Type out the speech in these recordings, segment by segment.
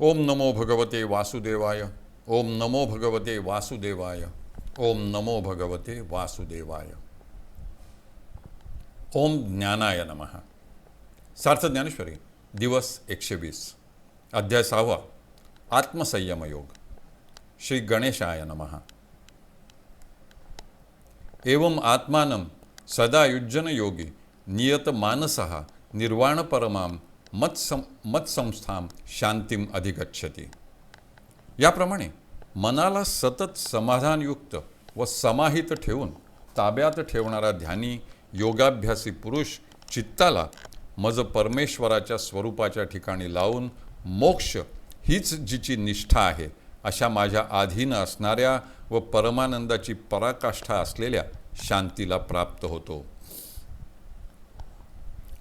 ओम नमो भगवते वासुदेवाय, ओम नमो भगवते वासुदेवाय, ओम नमो भगवते वासुदेवाय। ओम ज्ञानाय नमः। सार्थ ज्ञानेश्वरी, दिवस एकशे वीस। अध्याय सहावा आत्मसंयम योग श्री गणेशाय नमः। एवं आत्मानं सदा युज्जन योगी नियत मानसः निर्वाणपरमां मत्सं मत्संस्थां शांतीम अधिगच्छति. याप्रमाणे मनाला सतत समाधानयुक्त व समाहित ठेवून ताब्यात ठेवणारा ध्यानी योगाभ्यासी पुरुष चित्ताला मज परमेश्वराच्या स्वरूपाच्या ठिकाणी लावून मोक्ष हीच जिची निष्ठा आहे अशा माझ्या अधीन असणाऱ्या व परमानंदाची पराकाष्ठा असलेल्या शांतीला प्राप्त होतो.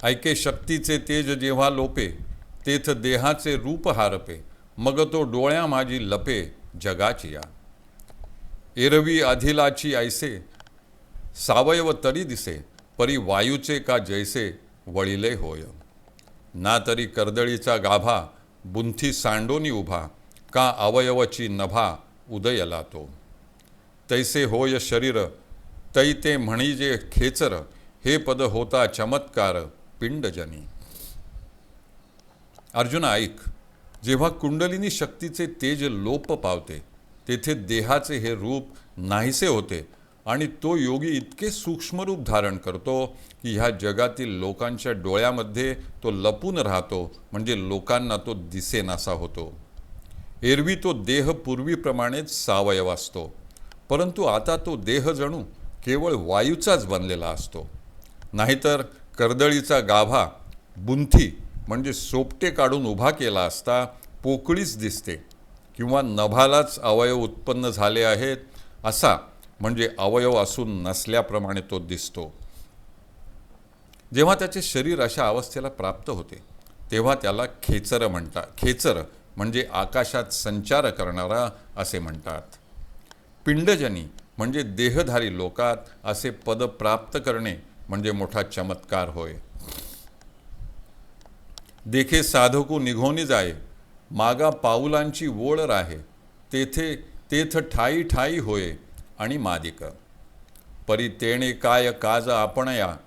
ऐके शक्तीचे तेज जेव्हा लोपे तेथ देहाचे रूप हारपे मग तो डोळ्या माझी लपे जगाची या. एरवी अधिलाची ऐसे सावयव तरी दिसे परी वायूचे का जैसे वळिले होय. ना तरी कर्दळीचा गाभा बुंथी सांडोनी उभा का अवयवची नभा उदयला तो. तैसे होय शरीर तै ते म्हणीजे खेचर हे पद होता चमत्कार पिंडजनी अर्जुन ऐक जेव्हा कुंडलिनी शक्तीचे तेज लोप पावते तेथे देहाचे हे रूप नाहीसे होते आणि तो योगी इतके सूक्ष्म रूप धारण करतो की ह्या जगातील लोकांच्या डोळ्यामध्ये तो लपून राहतो म्हणजे लोकांना तो दिसेनासा होतो. एरवी तो देह पूर्वीप्रमाणेच सावयव असतो परंतु आता तो देह जणू केवळ वायूचाच बनलेला असतो. नाहीतर कर्दळीचा गाभा बुंथी म्हणजे सोपटे काढून उभा केला असता पोकळीच दिसते किंवा नभालाच अवयव उत्पन्न झाले आहेत असा म्हणजे अवयव असून नसल्याप्रमाणे तो दिसतो. जेव्हा त्याचे शरीर अशा अवस्थेला प्राप्त होते तेव्हा त्याला खेचर म्हणतात. खेचर म्हणजे आकाशात संचार करणारा असे म्हणतात. पिंडजनी म्हणजे देहधारी लोकात असे पद प्राप्त करणे म्हणजे मोठा चमत्कार होय. देखे साधकू निघोनी जाय. मागा पाऊलांची ओळ राहे. तेथे तेथ ठाई ठाई होय आणि मादिक. परी तेणे काय काज आपणया.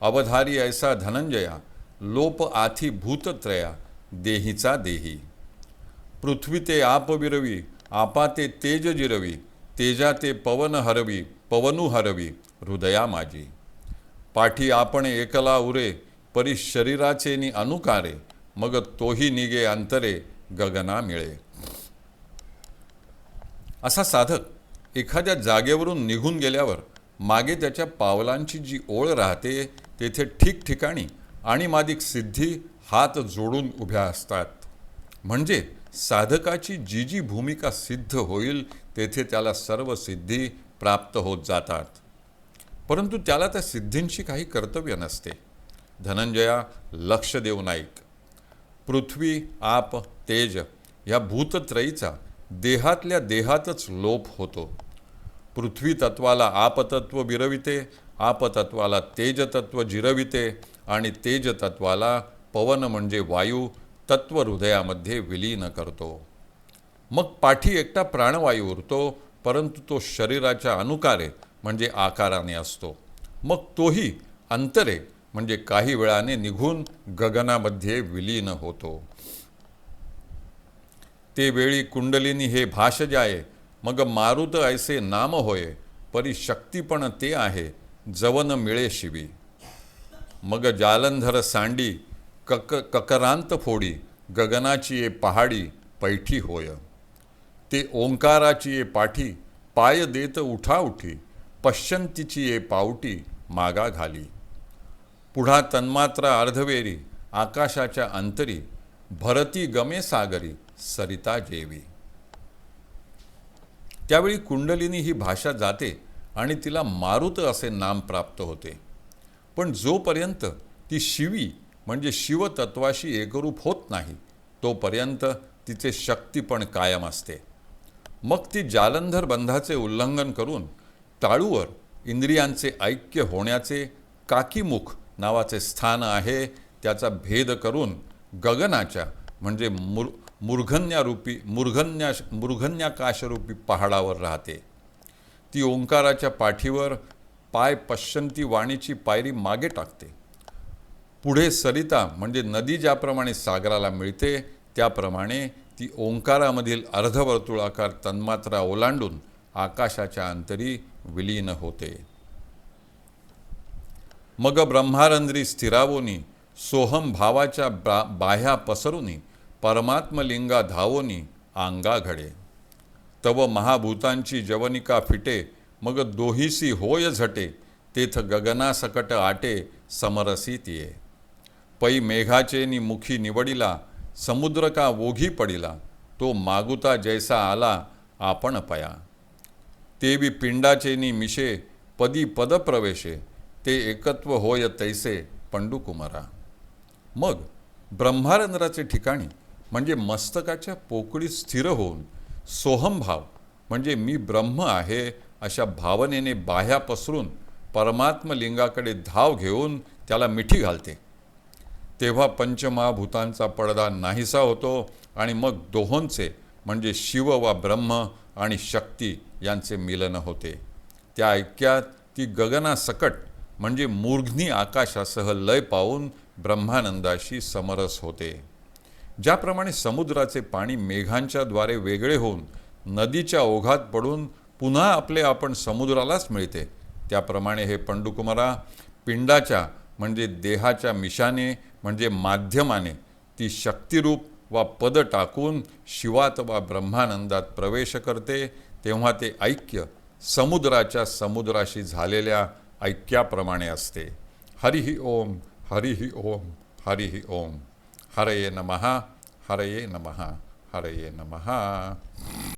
अवधारी ऐसा धनंजया. लोप आथी भूतत्रया देहीचा देही. पृथ्वी ते आप विरवी. आपा ते तेज जिरवी. तेजा ते पवन हरवी. पवनू हरवी. हृदया माझी पाठी आपण एकला उरे परी शरीराचे नि अनुकारे मग तोही निगे अंतरे गगना मिळे. असा साधक एखाद्या जागेवरून निघून गेल्यावर मागे त्याच्या पावलांची जी ओळ राहते तेथे ठिकठिकाणी आणि मादिक सिद्धी हात जोडून उभ्या असतात. म्हणजे साधकाची जी जी भूमिका सिद्ध होईल तेथे त्याला सर्व सिद्धी प्राप्त होत जातात. परंतु त्याला त्या सिद्धींशी काही कर्तव्य नसते. धनंजया लक्ष देऊन नाईक. पृथ्वी आप तेज या भूतत्रयीचा देहातल्या देहातच लोप होतो. पृथ्वी तत्वाला आपतत्व विरविते आपतत्वाला तेजतत्व जिरविते आणि तेजतत्वाला पवन म्हणजे वायू तत्व हृदयामध्ये विलीन करतो. मग पाठी एकटा प्राणवायू उरतो परंतु तो शरीराच्या अनुकारे म्हणजे आकाराने असतो. मग तोही अंतरे म्हणजे काही वेळाने निघून गगनामध्ये विलीन होतो. ते वेळी कुंडलिनी हे भाष जाये मग मारुत ऐसे नाम होय परी शक्ती पण ते आहे जवन मिळे शिवी. मग जालंधर सांडी कक ककरांत फोडी गगनाची ये पहाडी पैठी होय. ते ओंकाराची ये पाठी पाय देत उठा उठी पश्यंतीची ये पावटी मागा घाली. पुढा तन्मात्रा अर्धवेरी आकाशाच्या अंतरी भरती गमे सागरी सरिता जेवी. त्यावेळी कुंडलिनी ही भाषा जाते आणि तिला मारुत असे नाम प्राप्त होते. पण जोपर्यंत ती शिवी म्हणजे शिवतत्वाशी एकरूप होत नाही तोपर्यंत तिचे शक्ती पण कायम असते. मग ती जालंधर बंधाचे उल्लंघन करून टाळूवर इंद्रियांचे ऐक्य होण्याचे काकीमुख नावाचे स्थान आहे त्याचा भेद करून गगनाच्या म्हणजे मुर मूर्घन्यारूपी मूर्घन्या मूर्घन्याकाशरूपी पहाडावर राहते. ती ओंकाराच्या पाठीवर पाय पश्चंती वाणीची पायरी मागे टाकते. पुढे सरिता म्हणजे नदी ज्याप्रमाणे सागराला मिळते त्याप्रमाणे ती ओंकारामधील अर्धवर्तुळाकार तन्मात्रा ओलांडून आकाशाच्या अंतरी विलीन होते. मग ब्रह्मारंद्री स्थिरावोनी सोहम भावाच्या बा बाह्या पसरुनी परमात्मलिंगा धावोनी आंगा घडे. तव महाभूतांची जवनिका फिटे मग दोहीसी होय झटे तेथ गगनासकट आटे समरसी तिये. पै मेघाचे नि मुखी निवडिला समुद्र का ओघी पडिला तो मागुता जैसा आला आपण पया. ते बी पिंडाचे नि मिशे पदी पद प्रवेशे ते एकत्व होय तैसे पंडुकुमारा. मग ब्रह्मारंध्राचे ठिकाणी म्हणजे मस्तकाच्या पोकळीत स्थिर होऊन सोहमभाव म्हणजे मी ब्रह्म आहे अशा भावनेने बाह्या पसरून परमात्मलिंगाकडे धाव घेऊन त्याला मिठी घालते. तेव्हा पंचमहाभूतांचा पडदा नाहीसा होतो आणि मग दोहोंचे म्हणजे शिव वा ब्रह्म आणि शक्ती यांचे मिलन होते. त्या ऐक्यात ती गगनासकट म्हणजे मूर्घ्नी आकाशासह लय पावून ब्रह्मानंदाशी समरस होते. ज्याप्रमाणे समुद्राचे पाणी मेघांच्या द्वारे वेगळे होऊन नदीच्या ओघात पडून पुन्हा आपले आपण समुद्रालाच मिळते त्याप्रमाणे हे पंडुकुमारा पिंडाच्या म्हणजे देहाच्या मिशाने म्हणजे माध्यमाने ती शक्तिरूप वा पद टाकून शिवात वा ब्रह्मानंदात प्रवेश करते तेव्हा ते ऐक्य समुद्राच्या समुद्राशी झालेल्या ऐक्याप्रमाणे असते. हरिही ओम हरिही ओम हरिही ओम. हरये नमः हरये नमः हरये नमः.